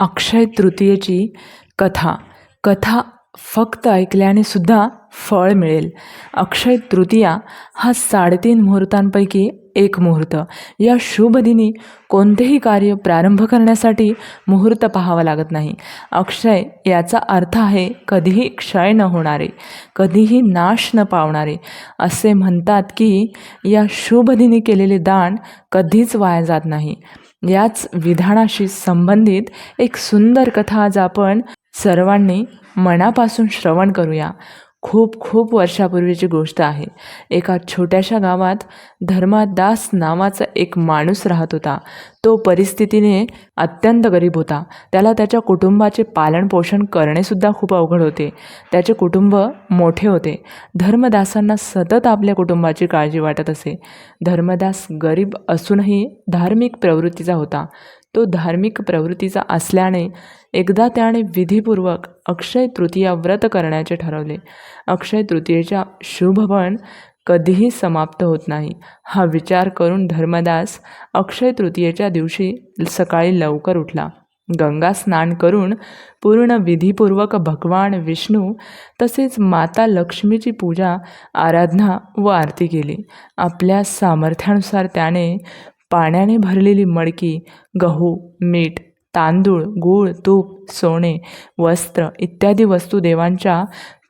अक्षय तृतीयेची कथा. कथा फक्त ऐकल्याने सुद्धा फळ मिळेल. अक्षय तृतीया हा साडेतीन मुहूर्तांपैकी एक मुहूर्त. या शुभ दिनी कोणतेही कार्य प्रारंभ करण्यासाठी मुहूर्त पाहावा लागत नाही. अक्षय याचा अर्थ आहे कधीही क्षय न होणारे कधीही नाश न पावणारे असे म्हणतात की या शुभ दिनी केलेले दान कधीच वाया जात नाही. याच विधानाशी संबंधित एक सुंदर कथा आज आपण सर्वांनी मनापासून श्रवण करूया. खूप खूप वर्षापूर्वीची गोष्ट आहे. एका छोट्याशा गावात धर्मादास नावाचा एक माणूस राहत होता. तो परिस्थितीने अत्यंत गरीब होता. त्याला त्याच्या कुटुंबाचे पालनपोषण करणेसुद्धा खूप अवघड होते. त्याचे कुटुंब मोठे होते. धर्मदासांना सतत आपल्या कुटुंबाची काळजी वाटत असे. धर्मदास गरीब असूनही धार्मिक प्रवृत्तीचा होता. तो धार्मिक प्रवृत्तीचा असल्याने एकदा त्याने विधीपूर्वक अक्षय तृतीया व्रत करण्याचे ठरवले. अक्षय तृतीयेच्या शुभपण कधीही समाप्त होत नाही. हा विचार करून धर्मदास अक्षय तृतीयेच्या दिवशी सकाळी लवकर उठला. गंगा स्नान करून पूर्ण विधीपूर्वक भगवान विष्णू तसेच माता लक्ष्मीची पूजा आराधना व आरती केली. आपल्या सामर्थ्यानुसार त्याने पाण्याने भरलेली मडकी गहू मीठ तांदूळ गूळ तूप सोने वस्त्र इत्यादी वस्तू देवांच्या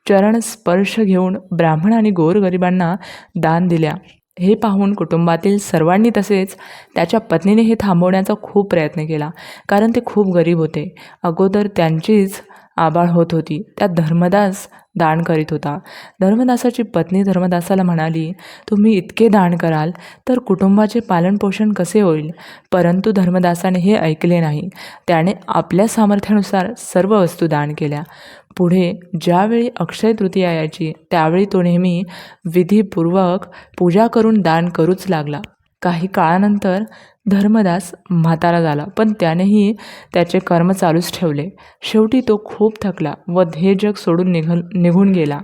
चरण स्पर्श घेऊन ब्राह्मण आणि गोरगरिबांना दान दिल्या. हे पाहून कुटुंबातील सर्वांनी तसेच त्याच्या पत्नीने हे थांबवण्याचा खूप प्रयत्न केला कारण ते खूप गरीब होते. अगोदर त्यांचीच आबाळ होत होती. त्या धर्मदास दान करीत होता. धर्मदासाची पत्नी धर्मदासाला म्हणाली तुम्ही इतके दान कराल तर कुटुंबाचे पालनपोषण कसे होईल? परंतु धर्मदासाने हे ऐकले नाही. त्याने आपल्या सामर्थ्यानुसार सर्व वस्तू दान केल्या. पुढे ज्यावेळी अक्षय तृतीया यायची त्यावेळी तो नेहमी विधीपूर्वक पूजा करून दान करूच लागला. काही काळानंतर धर्मदास म्हातारा झाला पण त्यानेही त्याचे कर्म चालूच ठेवले. शेवटी तो खूप थकला व हे जग सोडून निघल निघून गेला.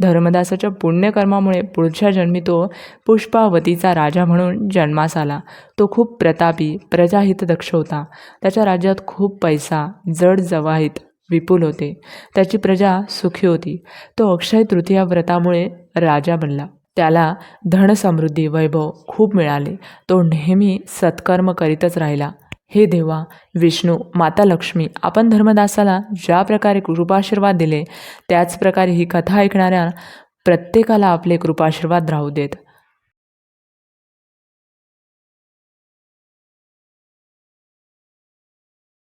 धर्मदासाच्या पुण्यकर्मामुळे पुढच्या जन्मी तो पुष्पावतीचा राजा म्हणून जन्मास आला. तो खूप प्रतापी प्रजाहितदक्ष होता. त्याच्या राज्यात खूप पैसा जड जवाहित विपुल होते. त्याची प्रजा सुखी होती. तो अक्षय तृतीया व्रतामुळे राजा बनला. त्याला धनसमृद्धी वैभव खूप मिळाले. तो नेहमी सत्कर्म करीतच राहिला. हे देवा विष्णू माता लक्ष्मी आपण धर्मदासाला ज्या प्रकारे कृपाशीर्वाद दिले त्याच प्रकारे ही कथा ऐकणाऱ्या प्रत्येकाला आपले कृपाशीर्वाद राहू देत.